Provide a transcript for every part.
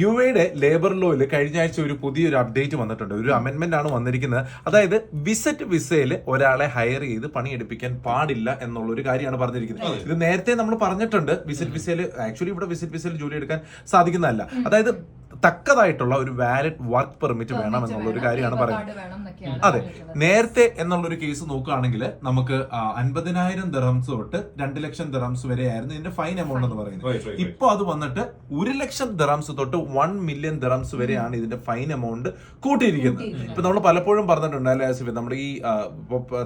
U എയുടെ labour ലോയിൽ കഴിഞ്ഞ ആഴ്ച ഒരു പുതിയൊരു അപ്ഡേറ്റ് വന്നിട്ടുണ്ട്. ഒരു അമെന്റ്മെന്റ് ആണ് വന്നിരിക്കുന്നത്. അതായത് വിസറ്റ് വിസയിൽ ഒരാളെ ഹയർ ചെയ്ത് പണിയെടുപ്പിക്കാൻ പാടില്ല എന്നുള്ള ഒരു കാര്യമാണ് പറഞ്ഞിരിക്കുന്നത്. ഇത് നേരത്തെ നമ്മൾ പറഞ്ഞിട്ടുണ്ട്. വിസിറ്റ് വിസയിൽ ആക്ച്വലി ഇവിടെ വിസിറ്റ് വിസയിൽ ജോലി എടുക്കാൻ സാധിക്കുന്നതല്ല. അതായത് തക്കതായിട്ടുള്ള ഒരു വാലിഡ് വർക്ക് പെർമിറ്റ് വേണം എന്നുള്ള ഒരു കാര്യമാണ് പറയുന്നത്. അതെ. നേരത്തെ എന്നുള്ള ഒരു കേസ് നോക്കുകയാണെങ്കിൽ നമുക്ക് അൻപതിനായിരം ദിറംസ് തൊട്ട് രണ്ട് ലക്ഷം ദിറംസ് വരെ ആയിരുന്നു ഇതിന്റെ ഫൈൻ എമൗണ്ട് എന്ന് പറയുന്നത്. ഇപ്പൊ അത് വന്നിട്ട് ഒരു ലക്ഷം ദിറംസ് തൊട്ട് വൺ മില്യൺ ദിറംസ് വരെയാണ് ഇതിന്റെ ഫൈൻ എമൗണ്ട് കൂട്ടിയിരിക്കുന്നത്. ഇപ്പൊ നമ്മൾ പലപ്പോഴും പറഞ്ഞിട്ടുണ്ട് അല്ലെ ആസിഫ്? നമ്മുടെ ഈ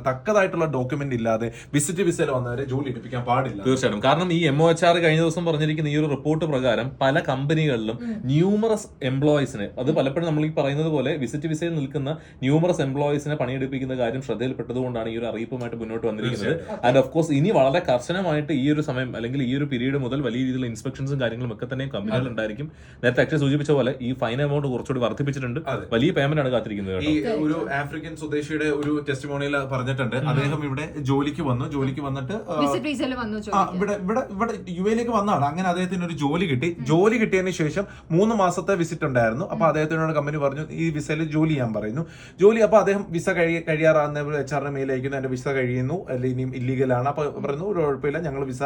തക്കതായിട്ടുള്ള ഡോക്യുമെന്റ് ഇല്ലാതെ വിസിറ്റ് വിസയിൽ വന്നവരെ ജോലി എടുപ്പിക്കാൻ പാടില്ല. തീർച്ചയായിട്ടും. കാരണം ഈ എം ഒ എച്ച് ആർ കഴിഞ്ഞ ദിവസം പറഞ്ഞിരിക്കുന്ന ഈ ഒരു റിപ്പോർട്ട് പ്രകാരം പല കമ്പനികളിലും ന്യൂമറസ് എംപ്ലോയീസിനെ അത് പലപ്പോഴും നമ്മൾ ഈ പറയുന്നത് പോലെ വിസിറ്റ് വിസയിൽ നിൽക്കുന്ന ന്യൂമറസ് എംപ്ലോയീസിനെ പണിയെടുപ്പിക്കുന്ന കാര്യം ശ്രദ്ധയിൽപ്പെട്ടതുകൊണ്ടാണ് ഈ ഒരു അറിയിപ്പുമായിട്ട് മുന്നോട്ട് വന്നിരിക്കുന്നത്. ആൻഡ് ഓഫ് കോഴ്സ് ഇനി വളരെ കർശനമായിട്ട് ഈ ഒരു സമയം അല്ലെങ്കിൽ ഈ ഒരു പീരീഡ് മുതൽ വലിയ രീതിയിലുള്ള ഇൻസ്പെക്ഷൻസും കാര്യങ്ങളും ഒക്കെ തന്നെ കമ്പനികൾ ഉണ്ടായിരിക്കും. നേരത്തെ അക്ഷയ സൂചിപ്പിച്ച പോലെ ഈ ഫൈൻ എമൗണ്ട് കുറച്ചുകൂടി വർദ്ധിപ്പിച്ചിട്ടുണ്ട്. വലിയ പേയ്മെന്റ് ആണ് കാത്തിരിക്കുന്നത് ഈ കേട്ടോ ഒരു ആഫ്രിക്കൻ സ്വദേശിയുടെ ഒരു ടെസ്റ്റിമോണിയിൽ പറഞ്ഞിട്ടുണ്ട്. അദ്ദേഹം ഇവിടെ ജോലിക്ക് വന്നു. ജോലിക്ക് വന്നിട്ട് ഇവിടെ ഇവിടെ ഇവിടെ യു എയിലേക്ക് വന്നതാണ്. അങ്ങനെ അദ്ദേഹത്തിന് ഒരു ജോലി കിട്ടി. ജോലി കിട്ടിയതിന് ശേഷം മൂന്ന് മാസത്തെ വിസിറ്റ് ഉണ്ടായിരുന്നു. അപ്പൊ അദ്ദേഹത്തിനോട് കമ്പനി പറഞ്ഞു ഈ വിസയിൽ ജോലി ചെയ്യാൻ പറയുന്നു. ജോലി അപ്പൊ അദ്ദേഹം വിസ കഴി കഴിയാറാകുന്ന എച്ച് ആറിന് മെയിൽ അയക്കുന്നു എന്റെ വിസ കഴിയുന്നു. അല്ലെങ്കിൽ ഇനിയും ഇല്ലീഗലാണ് അപ്പൊ പറയുന്നു ഒരു കുഴപ്പമില്ല. ഞങ്ങൾ വിസ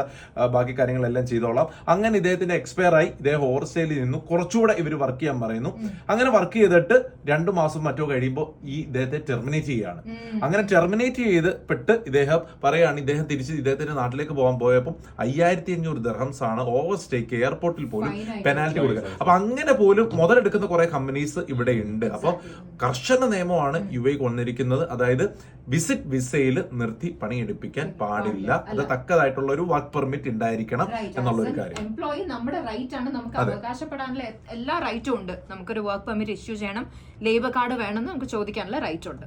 ബാക്കി കാര്യങ്ങളെല്ലാം ചെയ്തോളാം. അങ്ങനെ ഇദ്ദേഹത്തിന്റെ എക്സ്പയർ ആയി. ഇദ്ദേഹം ഓവർസ്റ്റേയിൽ നിന്നു. കുറച്ചുകൂടെ ഇവർ വർക്ക് ചെയ്യാൻ പറയുന്നു. അങ്ങനെ വർക്ക് ചെയ്തിട്ട് രണ്ടു മാസം മറ്റോ കഴിയുമ്പോൾ ഈ ഇദ്ദേഹത്തെ ടെർമിനേറ്റ് ചെയ്യുകയാണ്. അങ്ങനെ ടെർമിനേറ്റ് ചെയ്ത് പെട്ട് ഇദ്ദേഹം പറയുകയാണ് ഇദ്ദേഹം തിരിച്ച് ഇദ്ദേഹത്തിന്റെ നാട്ടിലേക്ക് പോകാൻ പോയപ്പോൾ അയ്യായിരത്തി അഞ്ഞൂറ് ദർഹംസ് ആണ് ഓവർസ്റ്റേക്ക് എയർപോർട്ടിൽ പോലും പെനാൽറ്റി കൊടുക്കുക. അപ്പൊ അങ്ങനെ പോലും മുതലെടുക്കുന്ന കുറെ കമ്പനീസ് ഇവിടെ ഉണ്ട് അപ്പൊ കർശന നിയമമാണ് യു എ കൊണ്ടിരിക്കുന്നത് അതായത് വിസിറ്റ് വിസയിൽ നിർത്തി പണിയെടുപ്പിക്കാൻ പാടില്ല. അത് തക്കതായിട്ടുള്ള ഒരു വർക്ക് പെർമിറ്റ് ഉണ്ടായിരിക്കണം എന്നുള്ള ഒരു കാര്യം. എംപ്ലോയി നമ്മുടെ റൈറ്റ് ആണ്. നമുക്ക്. അവകാശപ്പെടാനുള്ള എല്ലാ റൈറ്റും ഉണ്ട്. നമുക്കൊരു വർക്ക് പെർമിറ്റ് ഇഷ്യൂ ചെയ്യണം. ലേബർ കാർഡ് വേണമെന്ന് നമുക്ക് ചോദിക്കാനുള്ള റൈറ്റ് ഉണ്ട്.